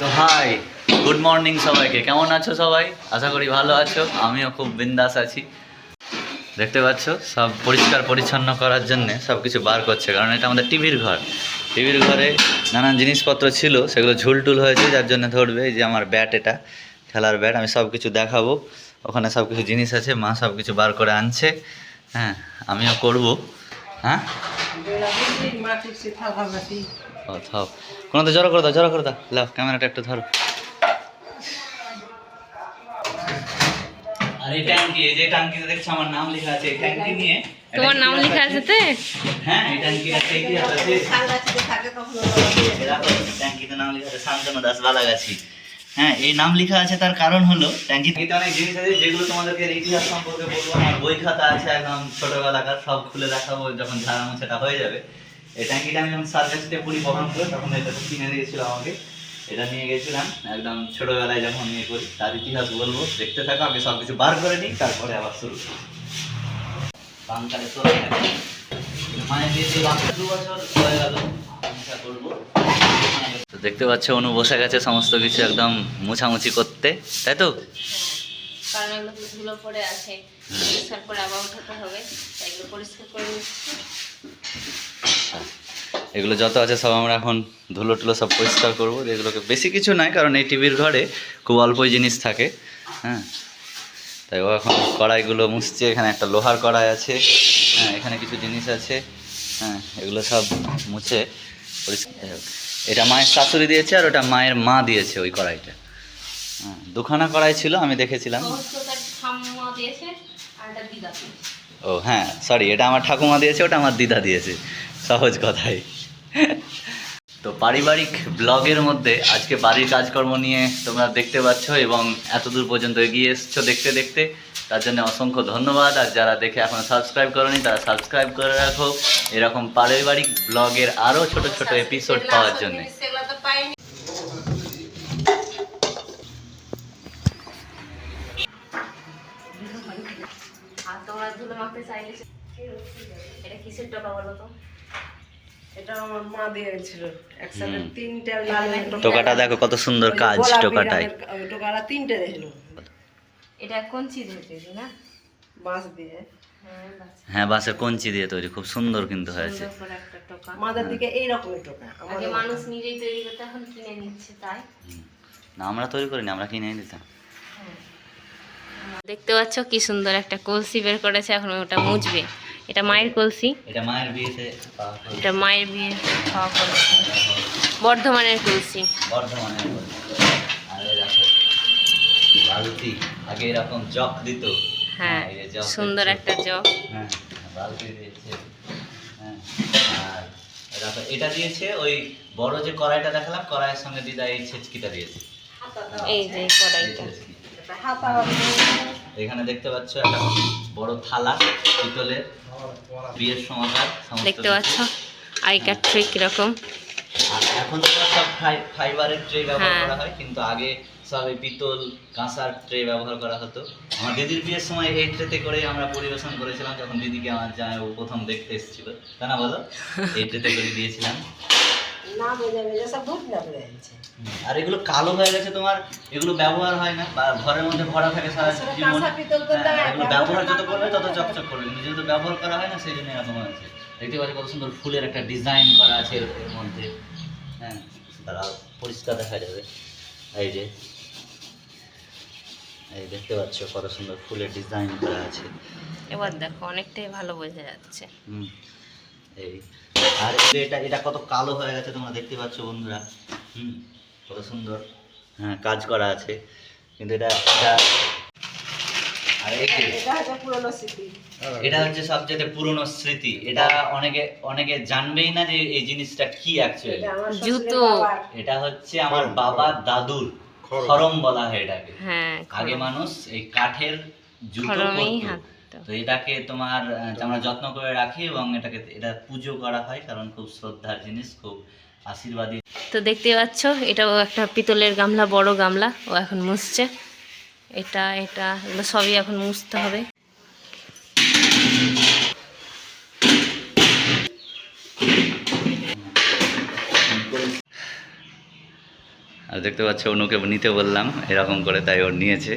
তো hi good morning সবাইকে। কেমন আছো সবাই? আশা করি ভালো আছো। আমিও খুব বিন্দাস আছি। দেখতে পাচ্ছ, সব পরিষ্কার পরিচ্ছন্ন করার জন্য সব কিছু বার করছে, কারণ এটা আমাদের টিভির ঘর। টিভির ঘরে নানান জিনিসপত্র ছিল, সেগুলো ঝুলটুল হয়েছে, যার জন্য ধরবে, এই যে আমার ব্যাট এটা, খেলার ব্যাট আমি সব কিছু দেখাবো। ওখানে সব কিছু জিনিস আছে, মা সব কিছু বার করে আনছে। হ্যাঁ আমিও করব। হ্যাঁ? থাও। কোনো তো জড়ো করে দাও জড়ো করে দাও। লাও ক্যামেরাটা একটু ধরো। আর ট্যাঙ্কি এই যে ট্যাঙ্কিতে দেখছ আমার নাম লেখা আছে ট্যাঙ্কি নিয়ে তোমার নাম লেখা আছে তে? হ্যাঁ এই ট্যাঙ্কি একটা ইতিহাস আছে। এরকম ট্যাঙ্কিতে নাম লেখা আছে শান্তনু দাস বালাগাছি। হ্যাঁ এই নাম লেখা আছে তার কারণ হলো ট্যাঙ্কিতে অনেক জিনিস আছে যেগুলো তোমাদেরকে ইতিহাস সম্পর্কে বলব আমার বই খাতা আছে একদম ছোটবেলাকার সব খুলে দেখাবো যখন ঝাড়া মোছাটা হয়ে যাবে। এই ট্যাঙ্কিটা আমি যখন সার্ভিসে পুরি বহন করে তখন এটা কিনে দিয়েছিল আমাকে। এটা নিয়ে গেছিলাম একদম ছোটবেলায় যখন নিয়ে করি তার ইতিহাস বলব দেখতে থাকো আমি সব কিছু বার করে নিই তারপরে আবার শুরু। বাংকারে চলে গেছে মায়ের দু বছর হয়ে গেল করব। দেখতে পাচ্ছ অনু বসে গেছে সমস্ত কিছু একদম মুছামুছি করতে তাই তো? কারণ এগুলো ধুলো পড়ে আছে। পরিষ্কার করে আবার উঠাতে হবে তাই এগুলো পরিষ্কার করে এগুলো যত আছে সব আমরা এখন ধুলো টুলো সব পরিষ্কার করব। এগুলোকে বেশি কিছু নাই, কারণ এই টিভির ঘরে খুব অল্পই জিনিস থাকে হ্যাঁ। তাই ও এখন কড়াইগুলো মুছছে, এখানে একটা লোহার কড়াই আছে হ্যাঁ এখানে কিছু জিনিস আছে হ্যাঁ এগুলো সব মুছে পরিষ্কার এটা মায়ের শাশুড়ি দিয়েছে আর ওটা মায়ের মা দিয়েছে ওই কড়াইটা। হ্যাঁ দুখানা কড়াই ছিল, আমি দেখেছিলাম। দিয়েছে আর। ও হ্যাঁ সরি এটা আমার ঠাকুমা দিয়েছে, ওটা আমার দিদা দিয়েছে। সহজ কথাই। তো পারিবারিক ব্লগের মধ্যে আজকে বাড়ির কাজকর্ম নিয়ে তোমরা দেখতে পাচ্ছ এবং এতদূর পর্যন্ত এগিয়ে এসছো দেখতে দেখতে। তার জন্য অসংখ্য ধন্যবাদ। আর যারা দেখে এখন সাবস্ক্রাইব করনি, তারা সাবস্ক্রাইব করে রাখো। এরকম পারিবারিক ব্লগের আরও ছোট ছোট এপিসোড পাওয়ার জন্য। দিয়েছিল একসাথে তিনটা লাল লাল টোকা। টোকাটা দেখো কত সুন্দর কাজ টোকাটায়। টোকাটা তিনটে দিয়েছিল এটা কঞ্চি না? বাঁশ দিয়ে। হ্যাঁ বাস হ্যাঁ বাসের কঞ্চি দিয়ে তৈরি খুব সুন্দর কিন্তু হয়েছে। সুন্দর করে একটা টোকা। আমাদের দিকে এই রকমের টোকা আগে মানুষ নিজেই তৈরি করতে এখন কিনে নিচ্ছে তাই? না আমরা তৈরি করিনি আমরা কিনে দিতাম দেখতে পাচ্ছ কি সুন্দর একটা কলসি বের করেছে এখন ওটা মুছবে। এটা মায়ের কলসি। এটা মায়ের বিয়েতে এটা মায়ের বিয়ে খাওয়া কলসি। বর্ধমানের কলসি। বর্ধমানে আর এই দেখো বালতি আগে এরকম জগ দিত। হ্যাঁ সুন্দর একটা জগ। হ্যাঁ বালতি দিয়েছে। হ্যাঁ আর এটা দিয়েছে ওই বড় যে কড়াইটা দেখালাম কড়াইয়ের সঙ্গে দিদা এই ছেচকিটা দিয়েছে। এই যে কড়াইটা। এখানে দেখতে পাচ্ছ একটা বড় থালা পিতলের বিয়ের দেখতে পাচ্ছ? কীরকম। এখন তো সব ফাই- ফাইবারের ট্রে ব্যবহার হ্যাঁ। করা হয় কিন্তু আগে সব এই পিতল কাঁসার ট্রে ব্যবহার করা হতো। আমার দিদির বিয়ের সময় এই ট্রেতে করে আমরা পরিবেশন করেছিলাম যখন দিদিকে আমার যায় ও প্রথম দেখতে এসেছিল। তা না বলো? এই ট্রেতে করে দিয়েছিলাম। না বোঝা ভেজা সব দুধ না পড়ে যাচ্ছে আর এগুলো কালো হয়ে গেছে তোমার এগুলো ব্যবহার হয় না বা ঘরের মধ্যে ভরা থাকে সারা জীবন। হ্যাঁ, এগুলো ব্যবহার যত করবে তত চকচক করবে কিন্তু যেহেতু ব্যবহার করা হয় না সেই জন্য এরকম হয়েছে দেখতে পাচ্ছি কত সুন্দর ফুলের একটা ডিজাইন করা আছে এর এর মধ্যে। হ্যাঁ তারা পরিষ্কার দেখা যাবে। এই যে এই দেখতে পাচ্ছ কত সুন্দর ফুলের ডিজাইন করা আছে। এবার দেখো অনেকটাই ভালো বোঝা যাচ্ছে। হুম। এই। আর এটা এটা কত কালো হয়ে গেছে তোমরা দেখতে পাচ্ছ বন্ধুরা। হুম কত সুন্দর। হ্যাঁ কাজ করা আছে। কিন্তু এটা এটা আর এই যে এটা হচ্ছে পুরনো স্মৃতি। এটা হচ্ছে সবচেয়ে পুরনো স্মৃতি। এটা অনেকে অনেকে জানবেই না যে এই জিনিসটা কি অ্যাকচুয়ালি এটা জুতো। এটা হচ্ছে আমার বাবা দাদুর। খরম বলা হয় এটাকে। হ্যাঁ আগে মানুষ এই কাঠের জুতো পরতো। তো এটাকে তোমার আমরা যত্ন করে রাখি এবং এটাকে এটা পুজো করা হয় কারণ খুব শ্রদ্ধার জিনিস খুব আশীর্বাদী। তো দেখতে পাচ্ছ এটাও একটা পিতলের গামলা বড় গামলা ও এখন মুছছে। এটা এটা এগুলো সবই এখন মুছতে হবে। আর দেখতে পাচ্ছ অনুকে নিতে বললাম এরকম করে তাই ওর নিয়েছে।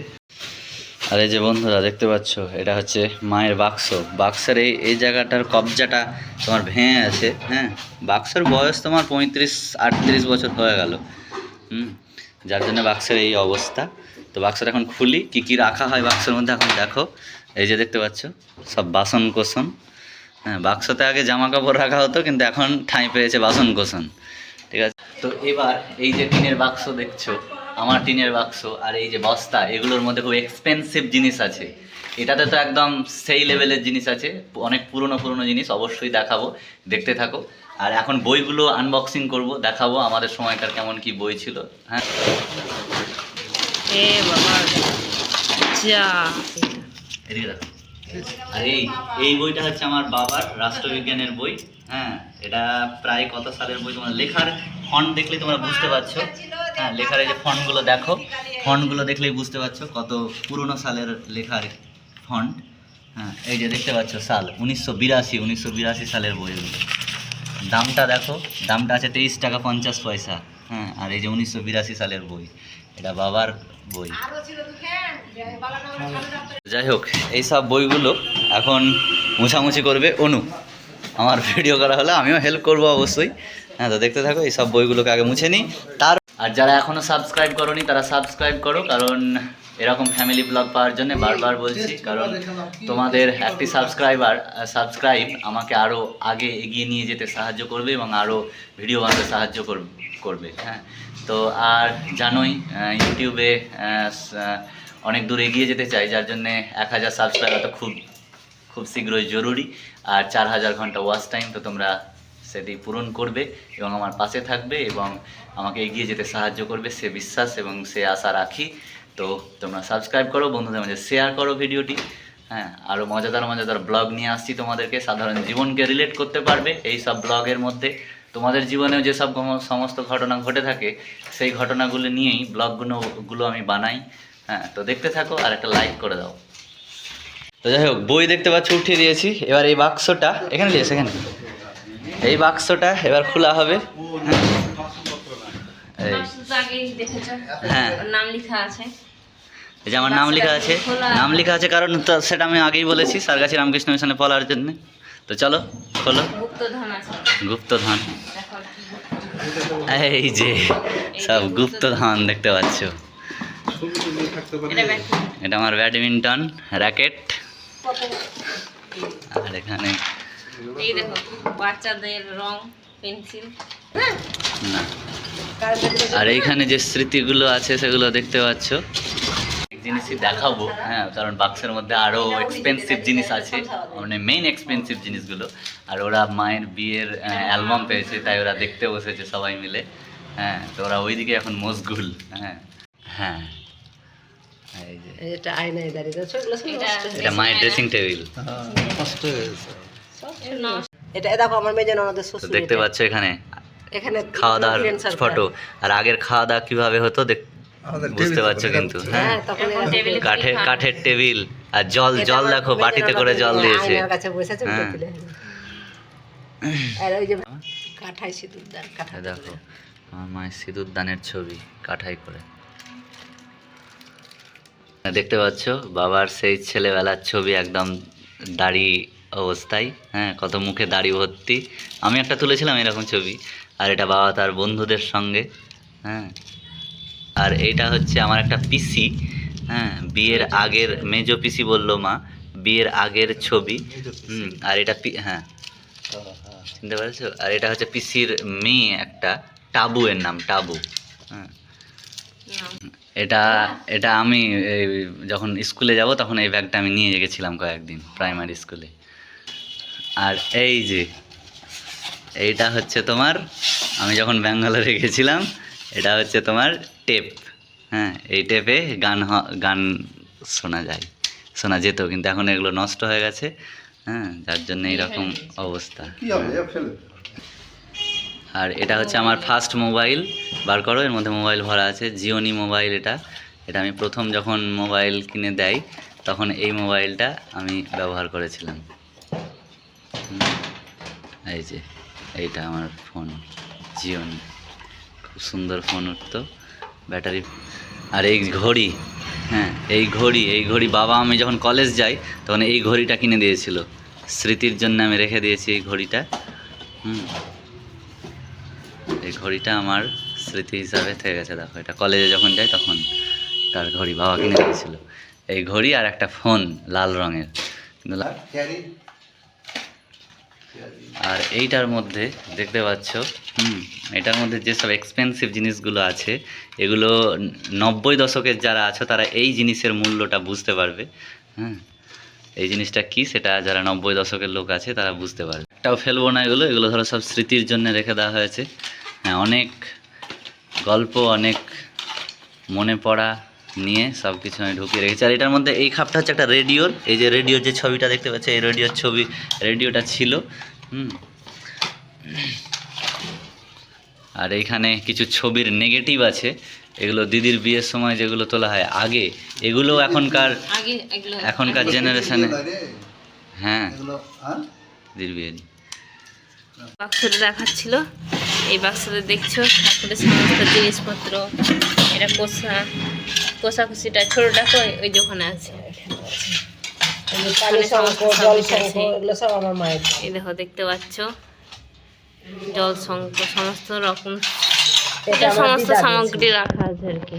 আর এই যে বন্ধুরা, দেখতে পাচ্ছ, এটা হচ্ছে মায়ের বাক্স। বাক্সের এই এই জায়গাটার কবজাটা তোমার ভেঙে আছে হ্যাঁ? বাক্সের বয়স তোমার পঁয়ত্রিশ, আটত্রিশ বছর হয়ে গেল, হুম? যার জন্য বাক্সের এই অবস্থা। তো বাক্সটা এখন খুলি, কি কি রাখা হয় বাক্সের মধ্যে এখন দেখো। এই যে দেখতে পাচ্ছ, সব বাসন কোসন হ্যাঁ? বাক্সতে আগে জামা কাপড় রাখা হতো, কিন্তু এখন ঠাঁই পেয়েছে বাসন কোসন ঠিক আছে? তো এবার এই যে টিনের বাক্স দেখছ আমার টিনের বাক্স আর এই যে বস্তা এগুলোর মধ্যে খুব এক্সপেন্সিভ জিনিস আছে। এটাতে তো একদম সেই লেভেলের জিনিস আছে অনেক পুরনো পুরনো জিনিস অবশ্যই দেখাবো দেখতে থাকো। আর এখন বইগুলো আনবক্সিং করব দেখাবো আমাদের সময়কার কেমন কি বই ছিল হ্যাঁ। এ বাবা যা। এদিকে দেখো। আর এই এই বইটা হচ্ছে আমার বাবার রাষ্ট্রবিজ্ঞানের বই হ্যাঁ। এটা প্রায় কত সালের বই তোমার লেখার ফন্ট দেখলেই তোমরা বুঝতে পারছ। হ্যাঁ লেখার এই যে ফন্টগুলো দেখো, ফন্টগুলো দেখলেই বুঝতে পারছ কত পুরনো সালের লেখার ফন্ট। হ্যাঁ এই যে দেখতে পাচ্ছ সাল, উনিশশো বিরাশি উনিশশো বিরাশি সালের বইগুলো। দামটা দেখো, দামটা আছে তেইশ টাকা পঞ্চাশ পয়সা। হ্যাঁ আর এই যে উনিশশো বিরাশি সালের বই, এটা বাবার বই। যাই হোক, এই সব বইগুলো এখন মুছামুছি করবে অনু। আমার ভিডিও করা হলে আমিও হেল্প করব অবশ্যই। হ্যাঁ তো দেখতে থাকো, এই সব বইগুলোকে আগে মুছে নিই। তার আর যারা এখনও সাবস্ক্রাইব করনি তারা সাবস্ক্রাইব করো কারণ এরকম ফ্যামিলি ব্লগ পাওয়ার জন্য বারবার বলছি কারণ তোমাদের একটি সাবস্ক্রাইবার সাবস্ক্রাইব আমাকে আরও আগে এগিয়ে নিয়ে যেতে সাহায্য করবে এবং আরও ভিডিও বানাতে সাহায্য কর- করবে হ্যাঁ? তো আর জানোই ইউটিউবে অনেক দূর এগিয়ে যেতে চাই যার জন্যে এক হাজার সাবস্ক্রাইবার তো খুব খুব শীঘ্রই জরুরি আর চার হাজার ঘণ্টা ওয়াচ টাইম তো তোমরা সেটি পূরণ করবে এবং আমার পাশে থাকবে এবং আমাকে এগিয়ে যেতে সাহায্য করবে, সে বিশ্বাস এবং সে আশা রাখি। তো তোমরা সাবস্ক্রাইব করো, বন্ধুদের মাঝে শেয়ার করো ভিডিওটি। হ্যাঁ আরও মজাদার মজাদার ব্লগ নিয়ে আসছি তোমাদেরকে। সাধারণ জীবনকে রিলেট করতে পারবে এই সব ব্লগের মধ্যে। তোমাদের জীবনেও যেসব সমস্ত ঘটনা ঘটে থাকে, সেই ঘটনাগুলো নিয়েই ব্লগগুলো গুলো আমি বানাই। হ্যাঁ তো দেখতে থাকো আর একটা লাইক করে দাও। তো যাই হোক, বই দেখতে পাচ্ছ, উঠিয়ে দিয়েছি। এবার এই বাক্সটা, এখানে দিয়েছে এখানে। এই বাক্সটা এবার খোলা হবে। হ্যাঁ। নাম লেখা আছে এই যে আমার নাম লেখা আছে। নাম লেখা আছে কারণ তো সেটা আমি আগেই বলেছি সারগাছি রামকৃষ্ণ মিশনে পড়ার জন্য। তো চলো খোলো। গুপ্তধন এই যে সব গুপ্তধন দেখতে পাচ্ছ। এটা আমার ব্যাডমিন্টন র্যাকেট। আর এখানে এই দেখো বাচ্চাদের রং পেন্সিল। না। আর এইখানে যে স্মৃতিগুলো আছে সেগুলো দেখতে পাচ্ছ। এক জিনিসই দেখাবো হ্যাঁ কারণ বাক্সের মধ্যে আরও এক্সপেন্সিভ জিনিস আছে মানে মেইন এক্সপেন্সিভ জিনিসগুলো। আর ওরা মায়ের বিয়ের অ্যালবাম পেয়েছে তাই ওরা দেখতে বসেছে সবাই মিলে। হ্যাঁ তো ওরা ওইদিকে এখন মশগুল হ্যাঁ। হ্যাঁ। এটা আয়নায় দাঁড়িয়ে আছে এটা এটা মায়ের ড্রেসিং টেবিল এটা দেখো আমার মেয়ে যেন আমাদের শ্বশুর দেখতে পাচ্ছ এখানে এখানে খাওয়া দাওয়ার ফটো আর আগের খাওয়া দাওয়া কীভাবে হতো বুঝতে পারছ কিন্তু হ্যাঁ? হ্যাঁ কাঠের কাঠের টেবিল আর জল জল দেখো বাটিতে করে জল দিয়েছে। হ্যাঁ। দেখো আমার মায়ের সিঁদুর দানের ছবি কাঠাই করে। দেখতে পাচ্ছ বাবার সেই ছেলেবেলার ছবি একদম দাড়ি অবস্থায় হ্যাঁ কত মুখে দাড়ি ভর্তি। আমি একটা তুলেছিলাম এরকম ছবি আর এটা বাবা তার বন্ধুদের সঙ্গে হ্যাঁ। আর এইটা হচ্ছে আমার একটা পিসি হ্যাঁ বিয়ের আগের মেজো পিসি বলল মা বিয়ের আগের ছবি হুম আর এটা পি- হ্যাঁ। চিনতে পারছ? আর এটা হচ্ছে পিসির মেয়ে একটা টাবু এর নাম টাবু হ্যাঁ। এটা এটা আমি এই যখন স্কুলে যাব তখন এই ব্যাগটা আমি নিয়ে গেছিলাম কয়েকদিন প্রাইমারি স্কুলে। আর এই যে এইটা হচ্ছে তোমার আমি যখন ব্যাঙ্গালোরে গেছিলাম এটা হচ্ছে তোমার টেপ। হ্যাঁ এই টেপে গান হ- গান শোনা যায় শোনা যেত কিন্তু এখন এগুলো নষ্ট হয়ে গেছে। হ্যাঁ যার জন্য এইরকম অবস্থা। আর এটা হচ্ছে আমার ফার্স্ট মোবাইল বার করো এর মধ্যে মোবাইল ভরা আছে জিওনি মোবাইল এটা। এটা আমি প্রথম যখন মোবাইল কিনে দেয় তখন এই মোবাইলটা আমি ব্যবহার করেছিলাম। এই যে, এইটা আমার ফোন জিওনি খুব সুন্দর ফোন উঠতো, ব্যাটারি, আর এই ঘড়ি হ্যাঁ এই ঘড়ি এই ঘড়ি বাবা, আমি যখন কলেজ যাই, তখন এই ঘড়িটা কিনে দিয়েছিল। স্মৃতির জন্য আমি রেখে দিয়েছি এই ঘড়িটা। হুম। এই ঘড়িটা আমার স্মৃতি হিসাবে থেকে গেছে, দেখো, এটা কলেজে যখন যাই, তখন তার ঘড়ি বাবা কিনে দিয়েছিল। এই ঘড়ি আর একটা ফোন লাল রঙের। কিন্তু আর এইটার মধ্যে দেখতে পাচ্ছ হুম। এটার মধ্যে যেসব এক্সপেন্সিভ জিনিসগুলো আছে এগুলো নব্বই দশকের যারা আছো তারা এই জিনিসের মূল্যটা বুঝতে পারবে। হ্যাঁ এই জিনিসটা কি সেটা যারা নব্বই দশকের লোক আছে তারা বুঝতে পারবে। একটাও ফেলব না এগুলো এগুলো ধরো সব স্মৃতির জন্য রেখে দেওয়া হয়েছে। হ্যাঁ অনেক গল্প অনেক মনে পড়া নিয়ে সব কিছু আমি ঢুকিয়ে রেখেছি। আর এটার মধ্যে এই খাপটা হচ্ছে একটা রেডিওর এই যে রেডিওর যে ছবিটা দেখতে পাচ্ছ এই রেডিওর ছবি রেডিওটা ছিল। হুম। আর এইখানে কিছু ছবির নেগেটিভ আছে। এগুলো দিদির বিয়ের সময় যেগুলো তোলা হয় আগে এগুলো এখনকার এখনকার জেনারেশনে হ্যাঁ। দিদির বিয়েরই বাক্সটা দেখাচ্ছিল। এই বাক্সতে দেখছ? ঠাকুরের সমস্ত জিনিসপত্র এটা কোষা কোষাকুষিটা ছোটোটা কই? ওই যে ওখানে আছে। এগুলো সব আমার মায়ের। এই দেখো দেখতে পাচ্ছ? জল শঙ্খ সমস্ত রকম সমস্ত সামগ্রী রাখা আছে আর কি।